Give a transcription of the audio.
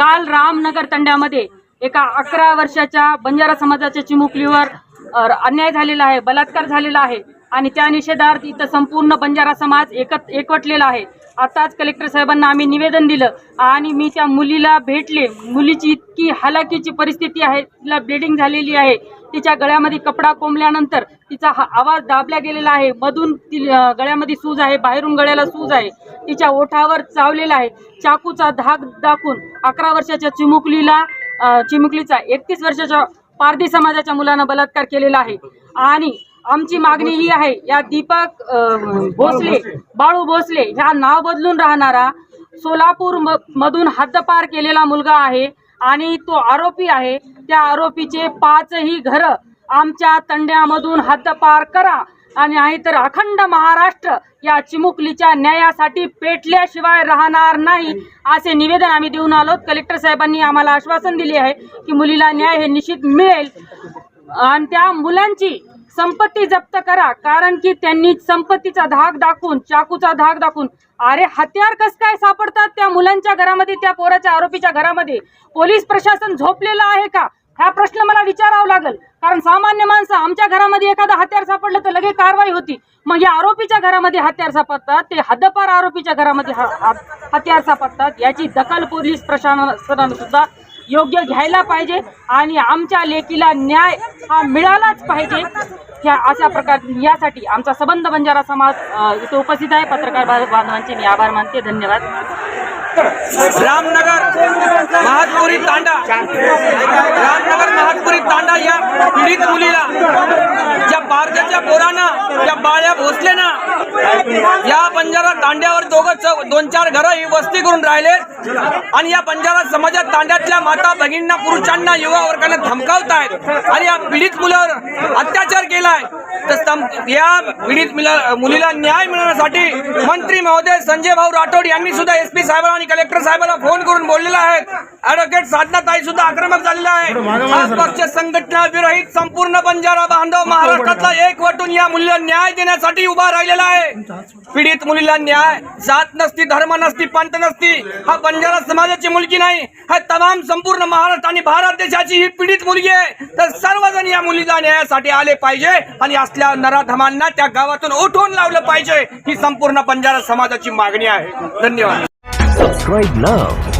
काल रामनगर तंड्यामध्ये एका अकरा वर्षाच्या बंजारा समाजाच्या चिमुकलीवर अन्याय झालेला आहे बलात्कार झालेला आहे आणि त्या निषेधार्थ इथं संपूर्ण बंजारा समाज एकत एकवटलेला आहे. आताच कलेक्टर साहेबांना आम्ही निवेदन दिलं आणि मी त्या मुलीला भेटले. मुलीची इतकी हलाकीची परिस्थिती आहे तिला ब्लिडिंग झालेली आहे. तिच्या गळ्यामध्ये कपडा कोंबल्यानंतर तिचा हा आवाज दाबला गेलेला आहे. मधून ती गळ्यामध्ये सूज आहे बाहेरून गळ्याला सूज आहे. तिच्या ओठावर चावलेला आहे. चाकूचा धाक दाखवून अकरा वर्षाच्या चिमुकलीला चिमुकलीचा एकतीस वर्षाच्या पारधी समाजाच्या मुलानं बलात्कार केलेला आहे. आणि आमची मागणी ही आहे या दीपक भोसले बाळू भोसले ह्या नाव बदलून राहणारा सोलापूर म- मधून हद्दपार केलेला मुलगा आहे. आणि तो आरोपी आहे. त्या आरोपीचे पाचही घरं आमच्या तंड्यामधून हद्दपार करा आणि नाहीतर अखंड महाराष्ट्र या चिमुकलीच्या न्यायासाठी पेटल्याशिवाय राहणार नाही असे निवेदन आम्ही देऊन आलो. कलेक्टर साहेबांनी आम्हाला आश्वासन दिले आहे की मुलीला न्याय हे निश्चित मिळेल. आणि त्या मुलांची संपत्ती जप्त करा कारण की त्यांनी संपत्तीचा धाक दाखवून चाकूचा धाक दाखवून अरे हत्यार कस काय सापडतात त्या मुलांच्या घरामध्ये त्या पोराच्या आरोपीच्या घरामध्ये? पोलीस प्रशासन झोपलेलं आहे का? हा प्रश्न मला विचारावा लागेल. कारण सामान्य माणसं आमच्या घरामध्ये एखादा हत्यार सापडलं तर लगेच कारवाई होती. मग या आरोपीच्या घरामध्ये हत्यार सापडतात ते हद्दपार आरोपीच्या घरामध्ये हत्यार सापडतात याची दखल पोलीस प्रशासनानं सुद्धा योग्य घ्यायला पाहिजे आणि आमच्या लेकीला न्याय हा मिळालाच पाहिजे. ह्या अशा प्रकार यासाठी आमचा सबंध बंजारा समाज इथे उपस्थित आहे. पत्रकार बांधवांचे मी आभार मानते. धन्यवाद. रामनगर महातपुरी तांडा. रामनगर महातपुरी तांडा या पीडित मुली त्या बाळ्या भोसले ना. या बंजारा तांड्यावर दोघं दोन चार घरं ही वस्ती करून राहिले. आणि या बंजारा समाजात तांड्यातल्या माता भगिनींना पुरुषांना युवा वर्गाने आहेत आणि या पीडित मुलावर अत्याचार केलाय. तर या पीडित मुला- मुलीला न्याय मिळवण्यासाठी मंत्री महोदय संजय भाऊ राठोड यांनी सुद्धा एस पी साहेबांना आणि कलेक्टर साहेबांना फोन करून बोललेला आहे ऍडव्होकेट साधना ताई सुद्धा आक्रमक झालेला आहे. पक्ष संघटना विरहित संपूर्ण बंजारा बांधव महाराष्ट्रातला एक वटून या मुलीला न्याय देण्यासाठी उभा राहिलेला आहे. पीडित मुलीला न्याय जात नसती धर्म नसती पंत नसती हा बंजारा समाजाची मुलगी नाही. हा तमाम संपूर्ण महाराष्ट्र आणि भारत देशाची ही पीडित मुलगी आहे. तर सर्वजण या मुलीला न्यायासाठी आले पाहिजे आणि असल्या नराधमांना त्या गावातून उठवून लावलं पाहिजे. ही संपूर्ण बंजारा समाजाची मागणी आहे. धन्यवाद. Subscribe now